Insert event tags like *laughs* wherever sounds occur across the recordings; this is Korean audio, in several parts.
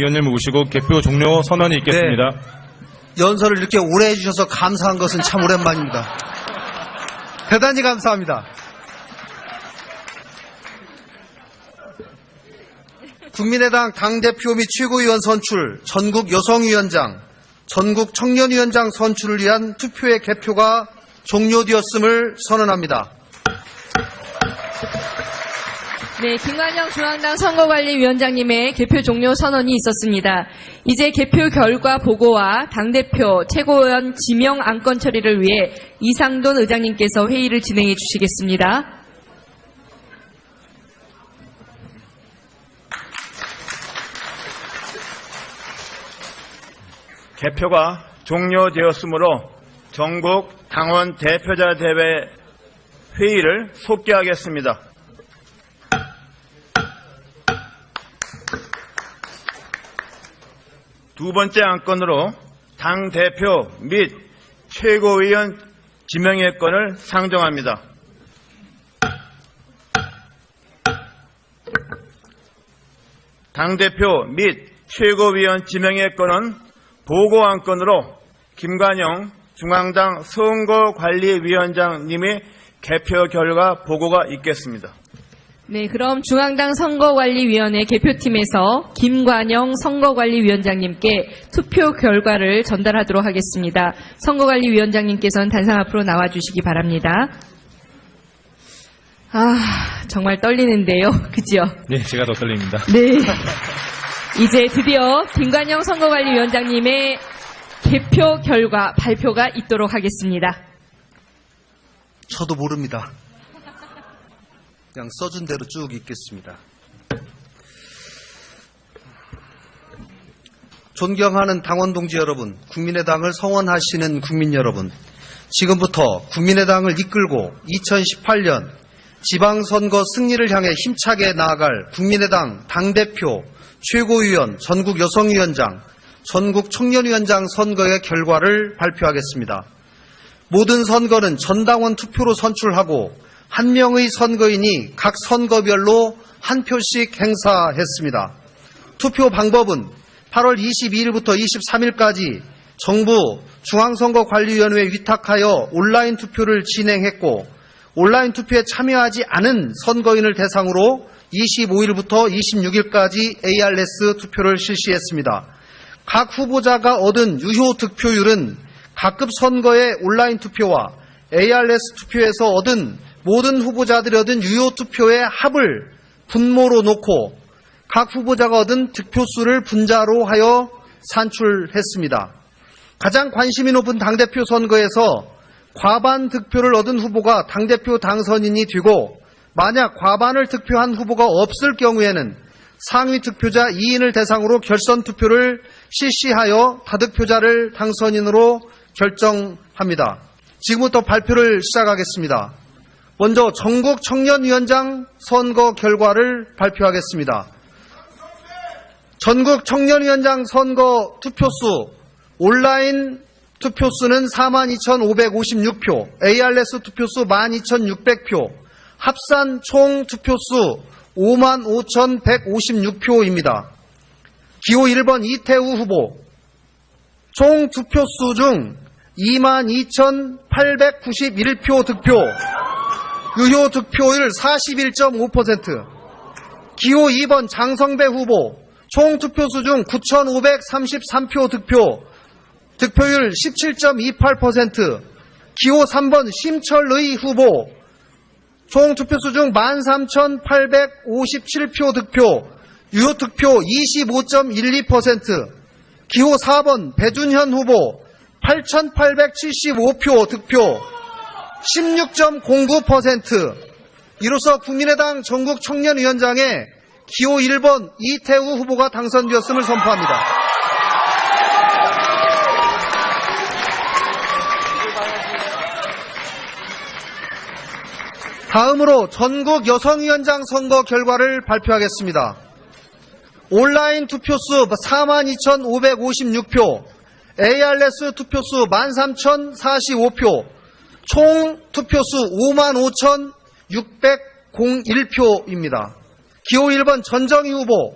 위원님 모시고 개표 종료 선언이 있겠습니다. 연설을 이렇게 오래 해주셔서 감사한 것은 참 오랜만입니다. 대단히 감사합니다. 국민의당 당대표 및 최고위원 선출, 전국 여성위원장, 전국 청년위원장 선출을 위한 투표의 개표가 종료되었음을 선언합니다. 네, 김관영 중앙당 선거관리위원장님의 개표 종료 선언이 있었습니다. 이제 개표 결과 보고와 당대표 최고위원 지명 안건 처리를 위해 이상돈 의장님께서 회의를 진행해 주시겠습니다. 개표가 종료되었으므로 전국 당원 대표자 대회 회의를 속기하겠습니다. 두 번째 안건으로 당 대표 및 최고위원 지명의 건을 상정합니다. 당 대표 및 최고위원 지명의 건은 보고 안건으로 김관영 중앙당 선거관리위원장님의 개표 결과 보고가 있겠습니다. 네, 그럼 중앙당 선거관리위원회 개표팀에서 김관영 선거관리위원장님께 투표 결과를 전달하도록 하겠습니다. 선거관리위원장님께서는 단상 앞으로 나와주시기 바랍니다. 아, 정말 떨리는데요. *laughs* 그지요? 네, 제가 더 떨립니다. 네. 이제 드디어 김관영 선거관리위원장님의 개표 결과 발표가 있도록 하겠습니다. 저도 모릅니다. 그냥 써준 대로 쭉 읽겠습니다. 존경하는 당원 동지 여러분, 국민의당을 성원하시는 국민 여러분, 지금부터 국민의당을 이끌고 2018년 지방선거 승리를 향해 힘차게 나아갈 국민의당 당대표, 최고위원, 전국 여성위원장, 전국 청년위원장 선거의 결과를 발표하겠습니다. 모든 선거는 전당원 투표로 선출하고 한 명의 선거인이 각 선거별로 한 표씩 행사했습니다. 투표 방법은 8월 22일부터 23일까지 정부 중앙선거관리위원회에 위탁하여 온라인 투표를 진행했고 온라인 투표에 참여하지 않은 선거인을 대상으로 25일부터 26일까지 ARS 투표를 실시했습니다. 각 후보자가 얻은 유효 득표율은 각급 선거의 온라인 투표와 ARS 투표에서 얻은 모든 후보자들이 얻은 유효 투표의 합을 분모로 놓고 각 후보자가 얻은 득표수를 분자로 하여 산출했습니다. 가장 관심이 높은 당대표 선거에서 과반 득표를 얻은 후보가 당대표 당선인이 되고 만약 과반을 득표한 후보가 없을 경우에는 상위 득표자 2인을 대상으로 결선 투표를 실시하여 다득표자를 당선인으로 결정합니다. 지금부터 발표를 시작하겠습니다. 먼저 전국 청년위원장 선거 결과를 발표하겠습니다. 전국 청년위원장 선거 투표수 온라인 투표수는 42,556표, ARS 투표수 12,600표, 합산 총 투표수 55,156표입니다. 기호 1번 이태우 후보 총 투표수 중 22,891표 득표, 유효 득표율 41.5%, 기호 2번 장성배 후보 총 투표수 중 9,533표 득표, 득표율 17.28%, 기호 3번 심철의 후보 총 투표수 중 13,857표 득표, 유효 득표 25.12%, 기호 4번 배준현 후보 8,875표 득표 16.09% 이로써 국민의당 전국 청년위원장에 기호 1번 이태우 후보가 당선되었음을 선포합니다. 다음으로 전국 여성위원장 선거 결과를 발표하겠습니다. 온라인 투표수 42,556표, ARS 투표수 13,045표, 총 투표수 55,601표입니다. 기호 1번 전정희 후보,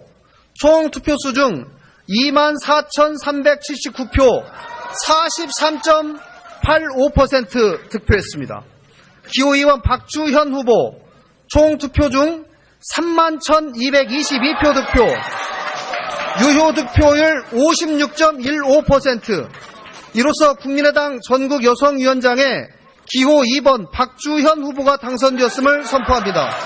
총 투표수 중 24,379표 43.85% 득표했습니다. 기호의원 박주현 후보 총 투표 중 31,222표 득표 유효 득표율 56.15% 이로써 국민의당 전국 여성위원장에 기호 2번 박주현 후보가 당선되었음을 선포합니다.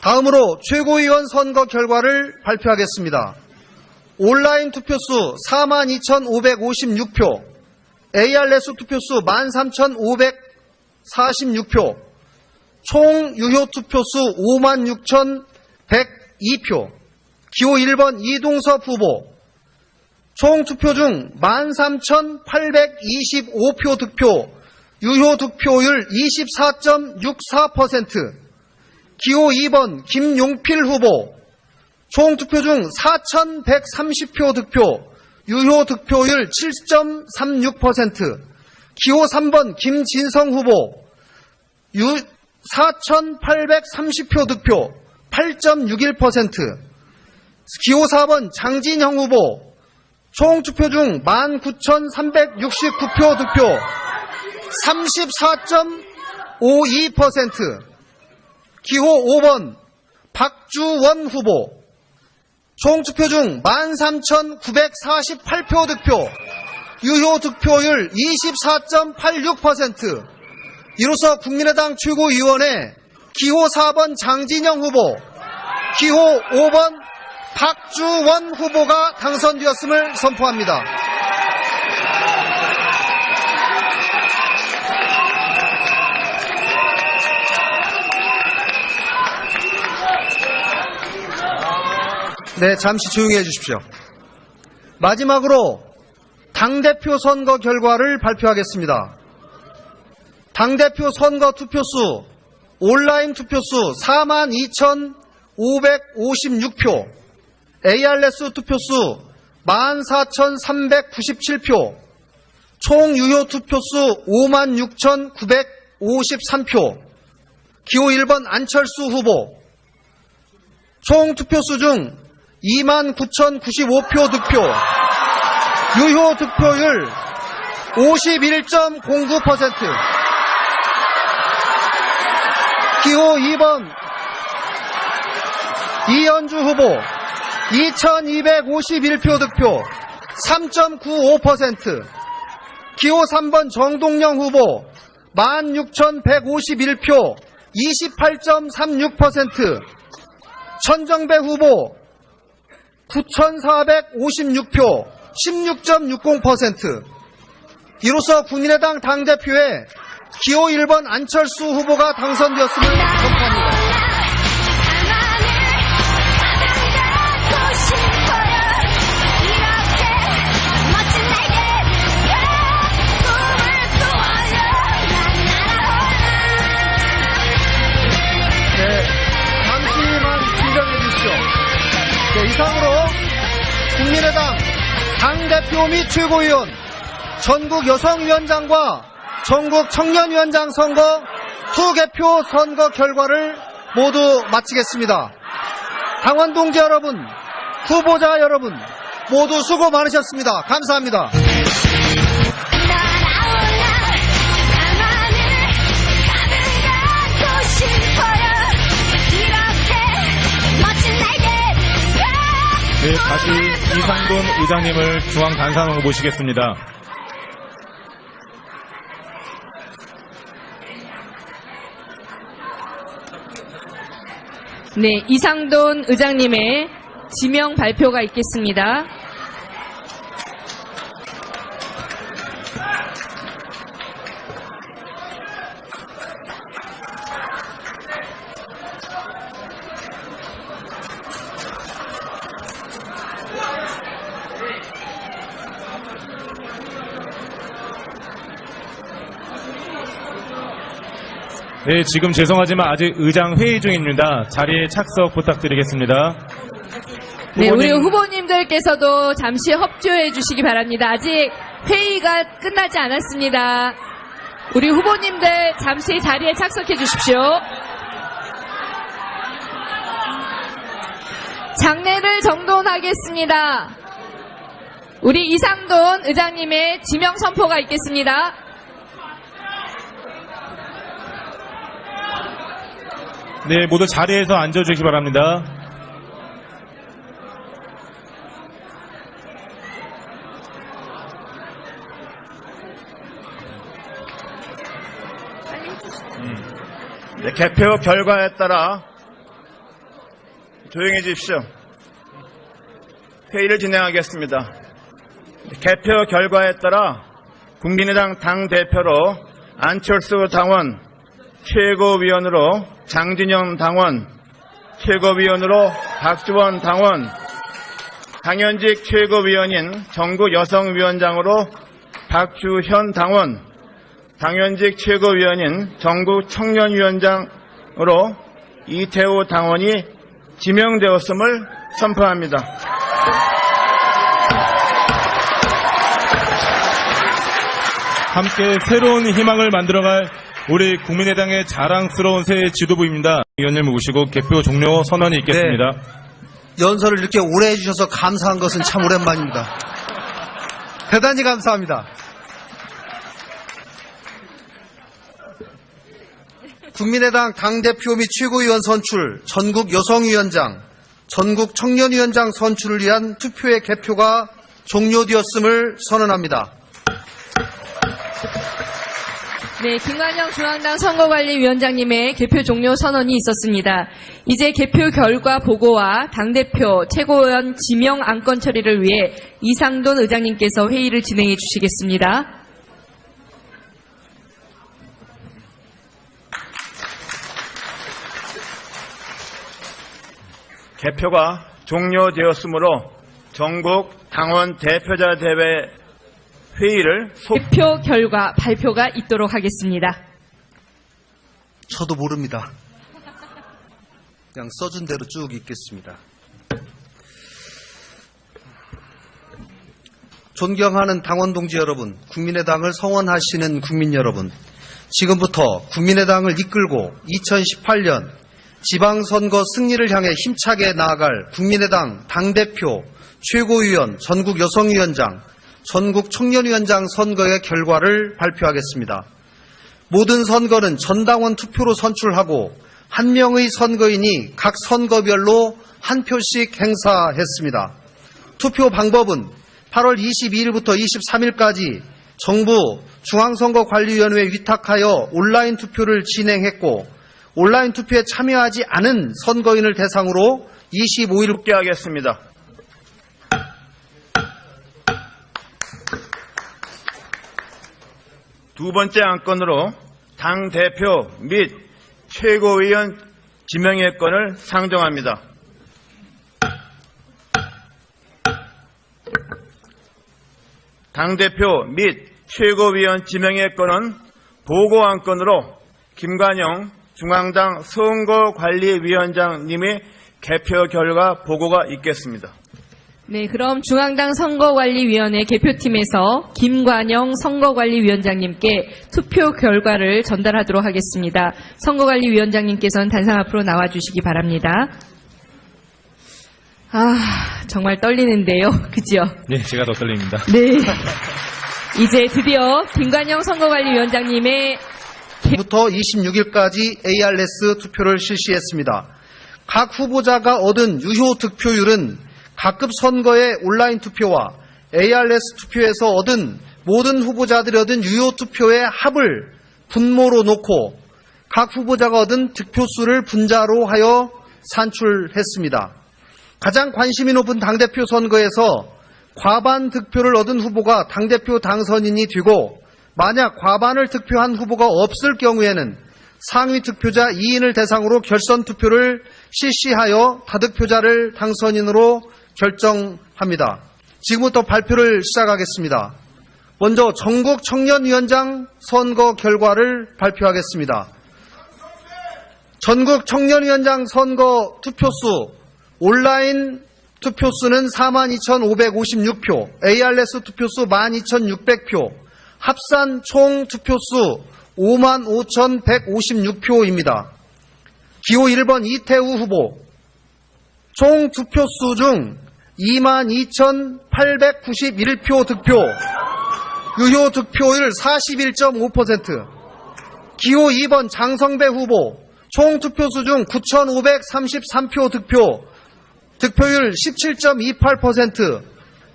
다음으로 최고위원 선거 결과를 발표하겠습니다. 온라인 투표수 42,556표, ARS 투표수 13,546표, 총 유효 투표수 56,102표, 기호 1번 이동섭 후보, 총 투표 중 13,825표 득표, 유효 득표율 24.64%, 기호 2번 김용필 후보, 총 투표 중 4,130표 득표, 유효 득표율 7.36%, 기호 3번 김진성 후보, 4,830표 득표, 8.61%, 기호 4번 장진형 후보, 총 투표 중 19,369표 득표, 34.52%, 기호 5번 박주원 후보, 총 투표 중 13,948표 득표, 유효 득표율 24.86%, 이로써 국민의당 최고위원회 기호 4번 장진영 후보, 기호 5번 박주원 후보가 당선되었음을 선포합니다. 네, 잠시 조용히 해주십시오. 마지막으로 당대표 선거 결과를 발표하겠습니다. 당대표 선거 투표수, 온라인 투표수 42,556표, ARS 투표수 14,397표, 총 유효 투표수 56,953표, 기호 1번 안철수 후보, 총 투표수 중 29,095표 득표, 유효 득표율 51.09%, 기호 2번 이현주 후보 2251표 득표 3.95% 기호 3번 정동영 후보 16,151표 28.36% 천정배 후보 9,456표 16.60% 이로써 국민의당 당대표에 기호 1번 안철수 후보가 당선되었음을 선포합니다. 및 최고위원, 전국 여성위원장과 전국 청년위원장 선거 투개표 선거 결과를 모두 마치겠습니다. 당원 동지 여러분, 후보자 여러분, 모두 수고 많으셨습니다. 감사합니다. 네, 다시 이상돈 의장님을 중앙 단상으로 모시겠습니다. 네, 이상돈 의장님의 지명 발표가 있겠습니다. 네, 지금 죄송하지만 아직 의장 회의 중입니다. 자리에 착석 부탁드리겠습니다. 네, 우리 후보님. 후보님들께서도 잠시 협조해 주시기 바랍니다. 아직 회의가 끝나지 않았습니다. 우리 후보님들 잠시 자리에 착석해 주십시오. 장례를 정돈하겠습니다. 우리 이상돈 의장님의 지명 선포가 있겠습니다. 네, 모두 자리에서 앉아주시기 바랍니다. 네, 개표 결과에 따라 조용해 주십시오. 회의를 진행하겠습니다. 개표 결과에 따라 국민의당 당대표로 안철수 당원, 최고위원으로 장진영 당원, 최고위원으로 박주원 당원, 당연직 최고위원인 정부 여성위원장으로 박주현 당원, 당연직 최고위원인 정부 청년위원장으로 이태우 당원이 지명되었음을 선포합니다. 함께 새로운 희망을 만들어갈 우리 국민의당의 자랑스러운 새 지도부입니다. 위원님 모시고 개표 종료 선언이 있겠습니다. 연설을 이렇게 오래 해주셔서 감사한 것은 참 오랜만입니다. 대단히 감사합니다. 국민의당 당대표 및 최고위원 선출, 전국 여성위원장, 전국 청년위원장 선출을 위한 투표의 개표가 종료되었음을 선언합니다. 네, 김관영 중앙당 선거관리위원장님의 개표 종료 선언이 있었습니다. 이제 개표 결과 보고와 당대표 최고위원 지명 안건 처리를 위해 이상돈 의장님께서 회의를 진행해 주시겠습니다. 개표가 종료되었으므로 전국 당원 대표자 대회 회의를 소 개표 결과 발표가 있도록 하겠습니다. 저도 모릅니다. 그냥 써준 대로 쭉 읽겠습니다. 존경하는 당원 동지 여러분, 국민의당을 성원하시는 국민 여러분, 지금부터 국민의당을 이끌고 2018년 지방선거 승리를 향해 힘차게 나아갈 국민의당 당대표, 최고위원, 전국 여성위원장, 전국 청년위원장 선거의 결과를 발표하겠습니다. 모든 선거는 전당원 투표로 선출하고 한 명의 선거인이 각 선거별로 한 표씩 행사했습니다. 투표 방법은 8월 22일부터 23일까지 정부 중앙선거관리위원회에 위탁하여 온라인 투표를 진행했고 온라인 투표에 참여하지 않은 선거인을 대상으로 25일 함께 하겠습니다. 두 번째 안건으로 당 대표 및 최고위원 지명의 건을 상정합니다. 당 대표 및 최고위원 지명의 건은 보고 안건으로 김관영 중앙당 선거관리위원장님의 개표 결과 보고가 있겠습니다. 네, 그럼 중앙당 선거관리위원회 개표팀에서 김관영 선거관리위원장님께 투표 결과를 전달하도록 하겠습니다. 선거관리위원장님께서는 단상 앞으로 나와주시기 바랍니다. 아, 정말 떨리는데요. *laughs* 그죠? 네, 제가 더 떨립니다. 네. 이제 드디어 김관영 선거관리위원장님의 부터 26일까지 ARS 투표를 실시했습니다. 각 후보자가 얻은 유효 득표율은 각급 선거의 온라인 투표와 ARS 투표에서 얻은 모든 후보자들이 얻은 유효 투표의 합을 분모로 놓고 각 후보자가 얻은 득표수를 분자로 하여 산출했습니다. 가장 관심이 높은 당대표 선거에서 과반 득표를 얻은 후보가 당대표 당선인이 되고 만약 과반을 득표한 후보가 없을 경우에는 상위 득표자 2인을 대상으로 결선 투표를 실시하여 다득표자를 당선인으로 결정합니다. 지금부터 발표를 시작하겠습니다. 먼저 전국 청년위원장 선거 결과를 발표하겠습니다. 전국 청년위원장 선거 투표수 온라인 투표수는 42,556표, ARS 투표수 12,600표, 합산 총 투표수 55,156표입니다. 기호 1번 이태우 후보, 총 투표수 중 22,891표 득표, 유효 득표율 41.5%, 기호 2번 장성배 후보, 총 투표수 중 9,533표 득표, 득표율 17.28%,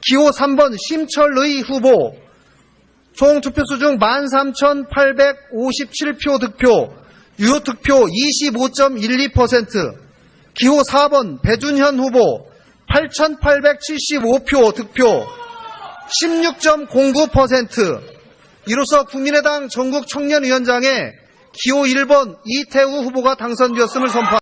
기호 3번 심철의 후보, 총 투표수 중 13,857표 득표, 유효 득표 25.12%, 기호 4번 배준현 후보 8,875표 득표 16.09% 이로써 국민의당 전국 청년위원장에 기호 1번 이태우 후보가 당선되었음을 선포합니다.